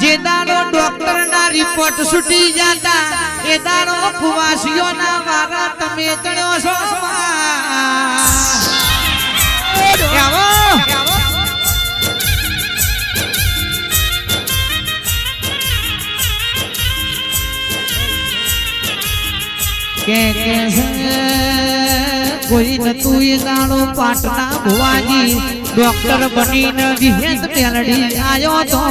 જે દાડો doctor report છૂટી જતા કે કે કોઈ નતું એ દાડો પાટના ભુવાજી. ડોક્ટર બનીને વિહેત મેલડી આયો તો.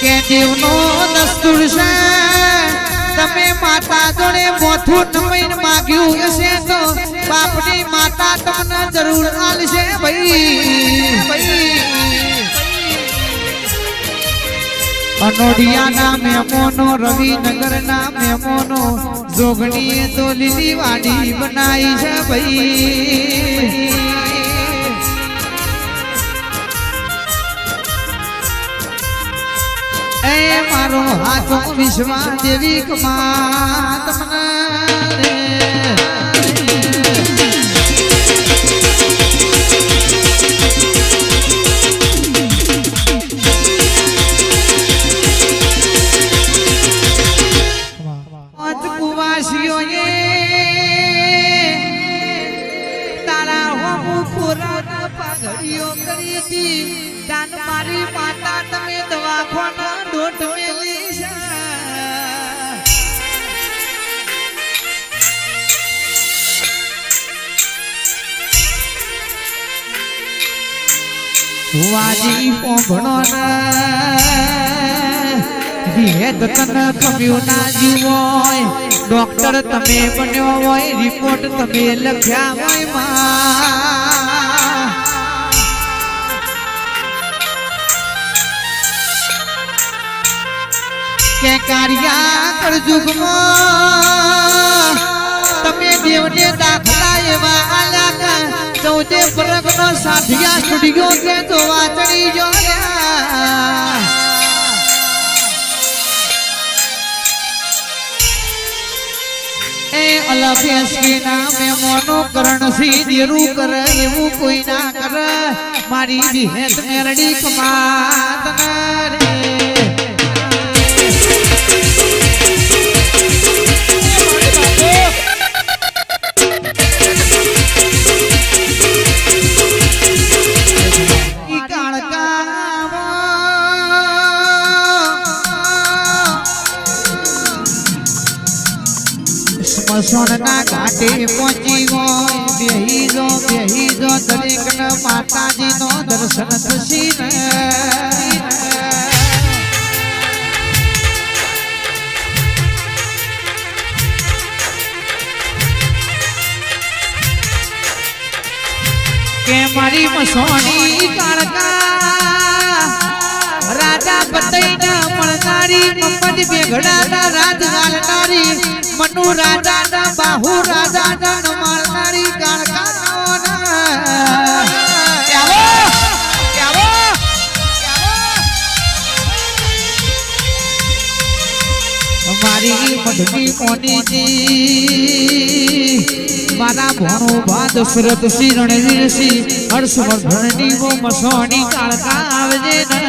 કે દેવનો દસ્તુર છે, તમે માતા જોડે મોથું નમીન માગ્યું હશે તો બાપની માતા તમને જરૂર આલશે ભાઈ ભાઈ. અનોડિયાના મેમોનો, રવિનગર ના મેમોનો, જોગણીએ તો લીલી વાડી બનાવી છે ભાઈ. એ મારો હાથો વિશ્વા દેવી કમા તમને કરી હતી મારી માતા, તમે દવાખાના ડોટ મેલી વાજી પોંભણો વિહેદ તન કમ્યું ના જીવોય. ડોક્ટર તમે બન્યો હોય રિપોર્ટ તમે લખ્યા હોય, માં. કે કાર્યા કરજુગમાં તમે દેવને દાખલા એવા આલ્યા ચૌદે પ્રગનો સાધિયા સ્ટુડિયો કે તો ચડી જોયા. એ અલભ્યસ નામે મોનો કરણ સી દેરું કરે, એવું કોઈ ના કરે. મારી વિહેત મેરડી કમાત રે કાળકામાં સ્મશાનના ઘાટે પહોંચી હોય બેહી જો બેહી જો, દરેકને માતાજીનો દર્શન થશી ને કે મારી મસોણી કાળકા, રાજા બતઈના મળનારી મમ્મદ બેઘડાના રાજ હાલનારી મનુ રાજાના બાહુ રાજાના નમાળનારી કાળકા મારી મધની મોનીજી, મારા ભણો બાદ સુરત શ્રી રણવીર સિંહ હર્ષવર્ધનની મસોણી કાળકા આવજે ને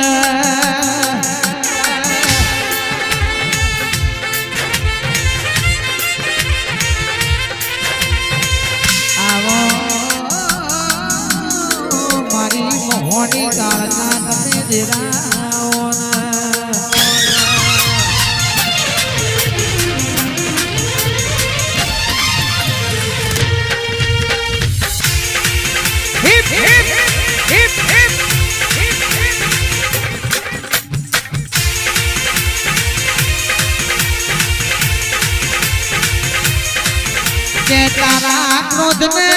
કે તારા ક્રોધને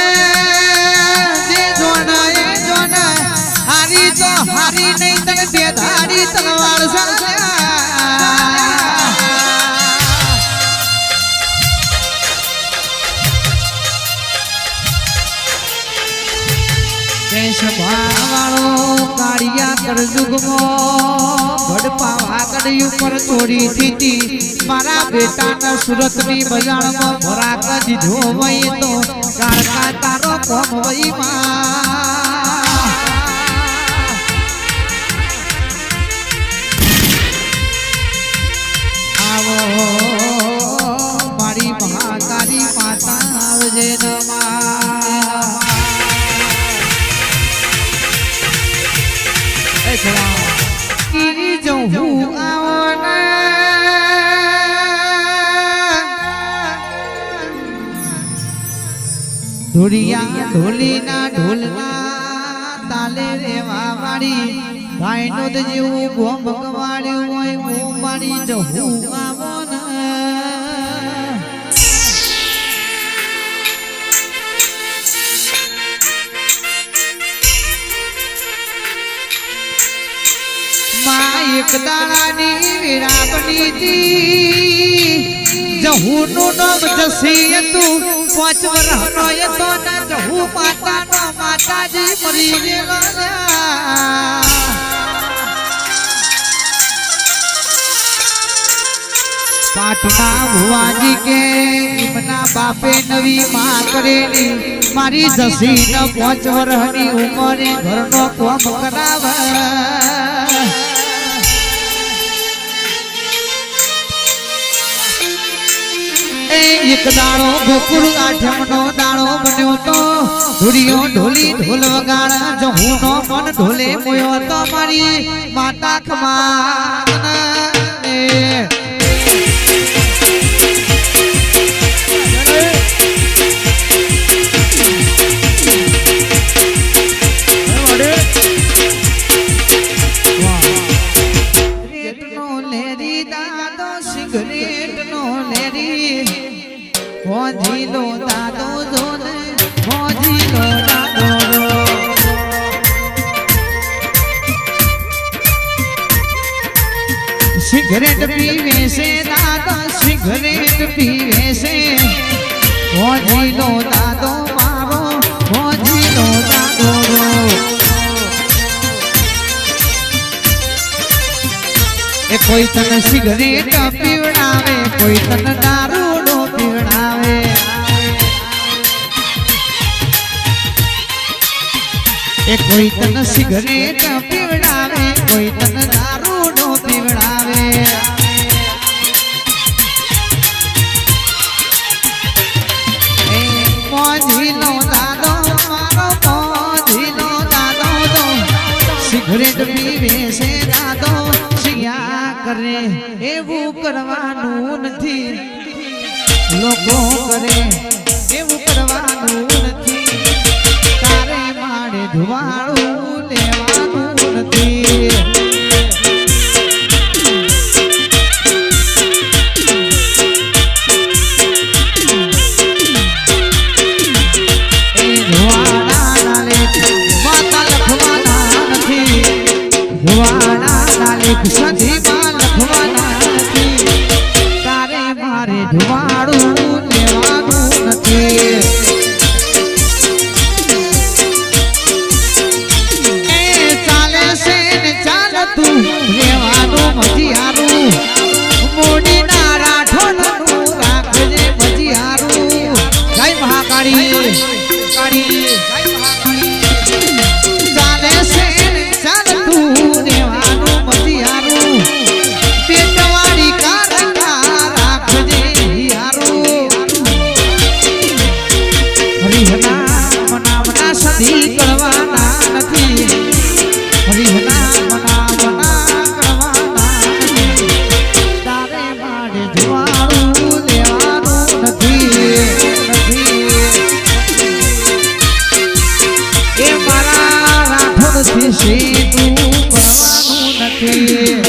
જે જોના એ જોના હારી તો હારી નહીં, તને બે ધારી તલવાર સરસે. કેશ ભાવાળો કાળિયા કરજુગમો ભડપાવા કડી ઉપર ચોરી દીધી મારા બેટાના સુરતની બજારમાં ભરાક દીધો વહી તો કારકા તારો કોમ વહી આવો છોડા હું ધોળિયા ઢોલીના ઢોલના તાલે રેવા વાળી, ગાયનો જ જેવું ગોમ ગવાડ્યું હોય, હું મારી જહું આવો એક દાણાની વિરાપણી તી જહુનું નામ જસી તું. પાંચ વરહનો એ તો ના જહુ માતાનો માતાજી મરી ગયેલો એમના બાપે નવી માં કરેલી. મારી જસી ન પાંચ વર્ષની ઉંમરે ઘરનો કોમ કરાવે. એ એક દાડો ગોકુળ આઠમનો દાણો બન્યો તો ધૂળિયો ઢોલી ઢોલ વગાડા જો હું નો મન ઢોલે મોયો તો મારી માતા ખમાન મોજીલો દાદો જોને મોજીલો દાદો સિગરેટ પીવે છે દાદા, સિગરેટ પીવે છે. મોજીલો દાદો મારો, મોજીલો દાદો એ કોઈ તને સિગરેટ પીવડાવે, કોઈ તને દારૂડો એ કોઈ તને સિગરેટ પીવડાવે, કોઈ તને દારૂડો પીવડાવે. એ મોજીલો દાદો દાદો તો સિગરેટ પીવે છે દાદો સિયા કરે, એવું કરવાનું નથી. લોકો કરે, એવું કરવાનું નથી. ધુવાળું લેવાનું નથી. એ નથી તું કરવાનું નથી.